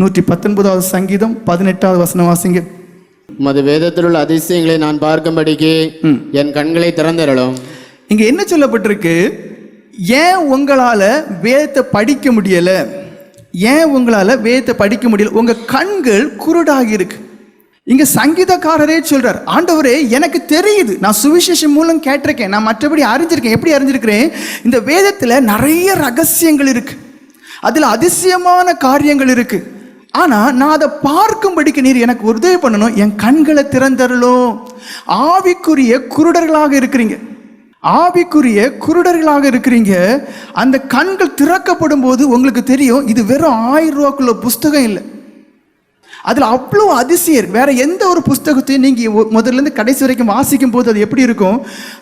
நூற்றி பத்தொன்பதாவது சங்கீதம் பதினெட்டாவது வசனம் வாசிங்க. உமது வேதத்தில் உள்ள அதிசயங்களை நான் பார்க்கும்படிக்கு என் கண்களை திறந்திரலும் இங்க என்ன சொல்லப்பட்டிருக்கு? ஏன் உங்களால வேதத்தை படிக்க முடியல? ஏன் உங்களால வேதத்தை படிக்க முடியல? உங்க கண்கள் குருடாகி இருக்கு. இங்க சங்கீதக்காரரே சொல்றார் ஆண்டவரே எனக்கு தெரியுது. நான் சுவிசேஷம் மூலம் கேட்டிருக்கேன். நான் மற்றபடி அறிஞ்சிருக்கேன். எப்படி அறிஞ்சிருக்கிறேன்? இந்த வேதத்துல நிறைய ரகசியங்கள் இருக்கு. அதுல அதிசயமான காரியங்கள் இருக்கு. ஆனால் நான் அதை பார்க்கும்படிக்கு நீர் எனக்கு உதவி பண்ணணும். என் கண்களை திறந்தருளும் ஆவிக்குரிய குருடர்களாக இருக்கிறீங்க. ஆவிக்குரிய குருடர்களாக இருக்கிறீங்க. அந்த கண்கள் திறக்கப்படும் போது உங்களுக்கு தெரியும் இது வெறும் ஆயிரம் ரூபாக்குள்ள புஸ்தகம் இல்லை. அதில் அவ்வளோ அதிசயர். வேற எந்த ஒரு புஸ்தகத்தையும் நீங்கள் முதல்ல இருந்து கடைசி வரைக்கும் வாசிக்கும் போது அது எப்படி இருக்கும்?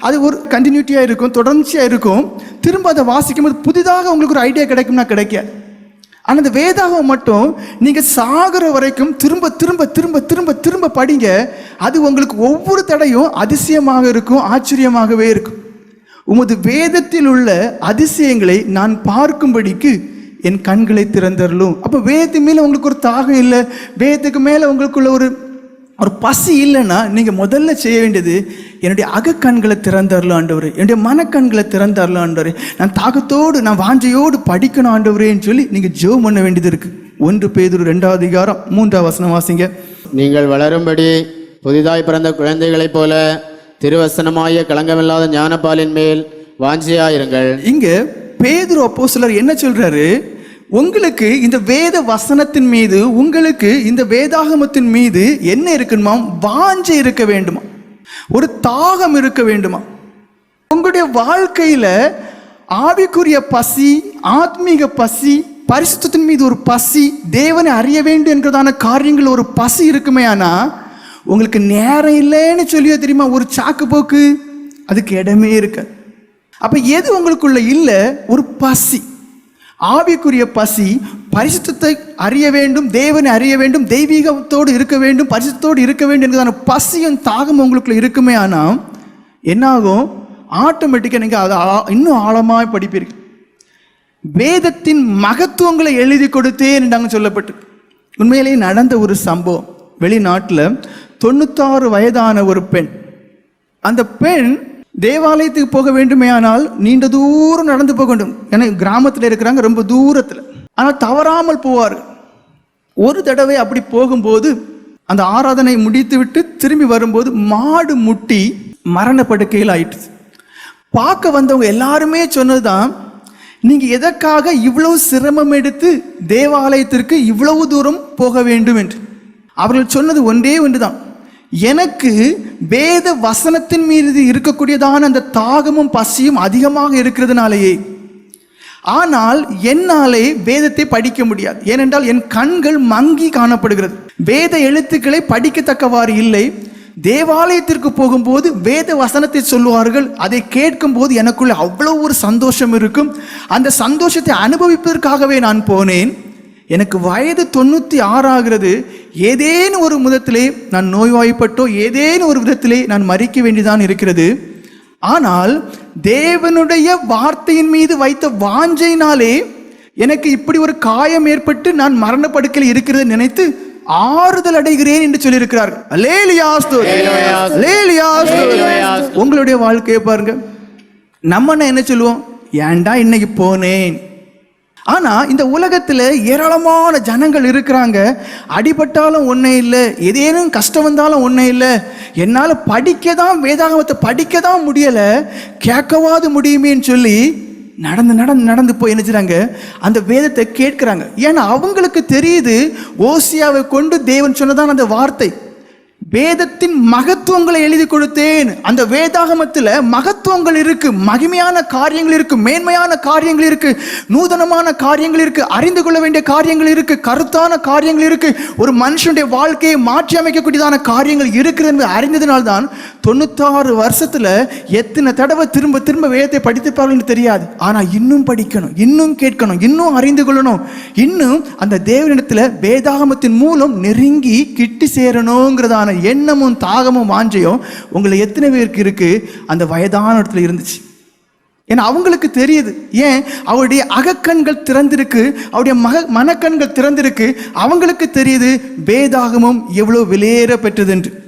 அது ஒரு கண்டினியூட்டியாக இருக்கும் தொடர்ச்சியாக இருக்கும். திரும்ப அதை வாசிக்கும் போது புதிதாக உங்களுக்கு ஒரு ஐடியா கிடைக்கும்னா கிடைக்காது ஆனால் இந்த வேதாகம் மட்டும் நீங்கள் சாகிற வரைக்கும் திரும்ப திரும்ப திரும்ப திரும்ப திரும்ப படிங்க. அது உங்களுக்கு ஒவ்வொரு தடையும் அதிசயமாக இருக்கும் ஆச்சரியமாகவே இருக்கும். உமது வேதத்தில் உள்ள அதிசயங்களை நான் பார்க்கும்படிக்கு என் கண்களை திறந்தரலும் அப்போ வேதத்து மேலே உங்களுக்கு ஒரு தாகம் இல்லை வேதத்துக்கு மேலே உங்களுக்குள்ள ஒரு ஒரு பசி இல்லைன்னா நீங்கள் முதல்ல செய்ய வேண்டியது என்னுடைய அகக்கண்களை திறந்தரலாம் ஆண்டவர். என்னுடைய மனக்கண்களை திறந்தரலாம் ஆண்டவர். நான் தாகத்தோடு நான் வாஞ்சையோடு படிக்கணும் ஆண்டவரேன்னு சொல்லி நீங்கள் ஜெபம் பண்ண வேண்டியது இருக்குது ஒன்று பேதுரு ரெண்டாவது அதிகாரம் மூன்றாவது வசனம் வாசிங்க. நீங்கள் வளரும்படி புதிதாய் பிறந்த குழந்தைகளைப் போல திருவசனமாய களங்கமில்லாத ஞானப்பாலின் மேல் வாஞ்சியாயிருங்கள். இங்க பேதுரு அப்போஸ்தலர் என்ன சொல்றாரு? உங்களுக்கு இந்த வேத வசனத்தின் மீது உங்களுக்கு இந்த வேதாகமத்தின் மீது என்ன இருக்கணுமா வாஞ்சை இருக்க வேண்டுமா? ஒரு தாகம் இருக்க வேண்டுமா? உங்களுடைய வாழ்க்கையில் ஆவிக்குரிய பசி ஆத்மீக பசி பரிசுத்தின் மீது ஒரு பசி தேவனை அறிய வேண்டும் என்கிறதான காரியங்கள் ஒரு பசி இருக்குமே ஆனா உங்களுக்கு நேரம் இல்லைன்னு சொல்லியோ தெரியுமா? ஒரு சாக்கு போக்கு அதுக்கு இடமே இருக்காது அப்ப எது உங்களுக்குள்ள இல்லை? ஒரு பசி. ஆவிக்குரிய பசி பரிசுத்தத்தை அறிய வேண்டும் தேவனை அறிய வேண்டும் தெய்வீகத்தோடு இருக்க வேண்டும் பரிசுத்தோடு இருக்க வேண்டும் என்கிறதான பசியும் தாகம் உங்களுக்குள்ள இருக்குமே ஆனால் என்னாகும்? ஆட்டோமேட்டிக்காக நீங்கள் அதை இன்னும் ஆழமாக படிப்பீர்கள். வேதத்தின் மகத்துவங்களை எழுதி கொடுத்தே என்றாங்க சொல்லப்பட்டு. உண்மையிலேயே நடந்த ஒரு சம்பவம். வெளிநாட்டில் தொண்ணூத்தாறு வயதான ஒரு பெண். அந்த பெண் தேவாலயத்துக்கு போக வேண்டுமே ஆனால் நீண்ட தூரம் நடந்து போக வேண்டும். ஏன்னா கிராமத்தில் இருக்கிறாங்க ரொம்ப தூரத்தில். ஆனால் தவறாமல் போவார்கள் ஒரு தடவை அப்படி போகும்போது அந்த ஆராதனை முடித்துவிட்டு திரும்பி வரும்போது மாடு முட்டி மரண படுக்கையில் ஆயிட்டுது. பார்க்க வந்தவங்க எல்லாருமே சொன்னதுதான் நீங்கள் எதற்காக இவ்வளவு சிரமம் எடுத்து தேவாலயத்திற்கு இவ்வளவு தூரம் போக வேண்டும் என்று. அவர்கள் சொன்னது ஒன்றே ஒன்று தான் எனக்கு வேத வசனத்தின் மீது இருக்கக்கூடியதான அந்த தாகமும் பசியும் அதிகமாக இருக்கிறதுனாலேயே ஆனால் என்னாலே வேதத்தை படிக்க முடியாது. ஏனென்றால் என் கண்கள் மங்கி காணப்படுகிறது. வேத எழுத்துக்களை படிக்கத்தக்கவாறு இல்லை. தேவாலயத்திற்கு போகும்போது வேத வசனத்தை சொல்லுவார்கள். அதை கேட்கும்போது எனக்குள்ள அவ்வளோ ஒரு சந்தோஷம் இருக்கும். அந்த சந்தோஷத்தை அனுபவிப்பதற்காகவே நான் போனேன். எனக்கு வயது தொண்ணூற்றி ஆறாகிறது. ஏதேனும் ஒரு விதத்திலே நான் நோய்வாய்ப்பட்டோ ஏதேனும் ஒரு விதத்திலே நான் மறிக்க வேண்டிதான் இருக்கிறது. ஆனால் தேவனுடைய வார்த்தையின் மீது வைத்த வாஞ்சையினாலே எனக்கு இப்படி ஒரு காயம் ஏற்பட்டு நான் மரணப்படுக்கையில் இருக்கிறது நினைத்து ஆறுதல் அடைகிறேன் என்று சொல்லியிருக்கிறார்கள். உங்களுடைய வாழ்க்கையை பாருங்க. நம்ம என்ன சொல்லுவோம்? ஏன்டா இன்னைக்கு போனேன்? ஆனால் இந்த உலகத்தில் ஏராளமான ஜனங்கள் இருக்கிறாங்க. அடிபட்டாலும் ஒன்றே இல்லை ஏதேனும் கஷ்டம் வந்தாலும் ஒன்றே இல்லை. என்னால் படிக்க தான் வேதாகமத்தை படிக்க தான் முடியலை. கேட்கவாது முடியுமேன்னு சொல்லி நடந்து நடந்து நடந்து போய் நினைச்சுறாங்க அந்த வேதத்தை கேட்குறாங்க. ஏன்னா அவங்களுக்கு தெரியுது ஓசியாவை கொண்டு தேவன் சொன்னதான் அந்த வார்த்தை. வேதத்தின் மகத்துவங்களை எழுதி கொடுத்தேன். அந்த வேதாகமத்தில் மகத்துவங்கள் இருக்கு மகிமையான காரியங்கள் இருக்கு மேன்மையான காரியங்கள் இருக்கு நூதனமான காரியங்கள் இருக்கு அறிந்து கொள்ள வேண்டிய காரியங்கள் இருக்கு கருத்தான காரியங்கள் இருக்கு. ஒரு மனுஷனுடைய வாழ்க்கையை மாற்றி அமைக்கக்கூடியதான காரியங்கள் இருக்குது என்பது அறிந்ததினால்தான் தொண்ணூத்தாறு வருஷத்துல எத்தனை தடவை திரும்ப திரும்ப வேதத்தை படித்துப்பார்கள்னு தெரியாது. ஆனா இன்னும் படிக்கணும் இன்னும் கேட்கணும் இன்னும் அறிந்து கொள்ளணும். இன்னும் அந்த தேவனிடத்துல வேதாகமத்தின் மூலம் நெருங்கி கிட்டி சேரணுங்கிறதான எண்ணமும் தாகமும் வாஞ்சையும் உங்களை எத்தனை பேருக்கு இருக்கு? அந்த வயதான இடத்துல இருந்துச்சு. ஏன்னா அவங்களுக்கு தெரியுது. ஏன்? அவருடைய அகக்கண்கள் திறந்திருக்கு. அவருடைய மக மனக்கண்கள் திறந்திருக்கு. அவங்களுக்கு தெரியுது வேதாகமம் எவ்வளோ வெளியேற பெற்றது என்று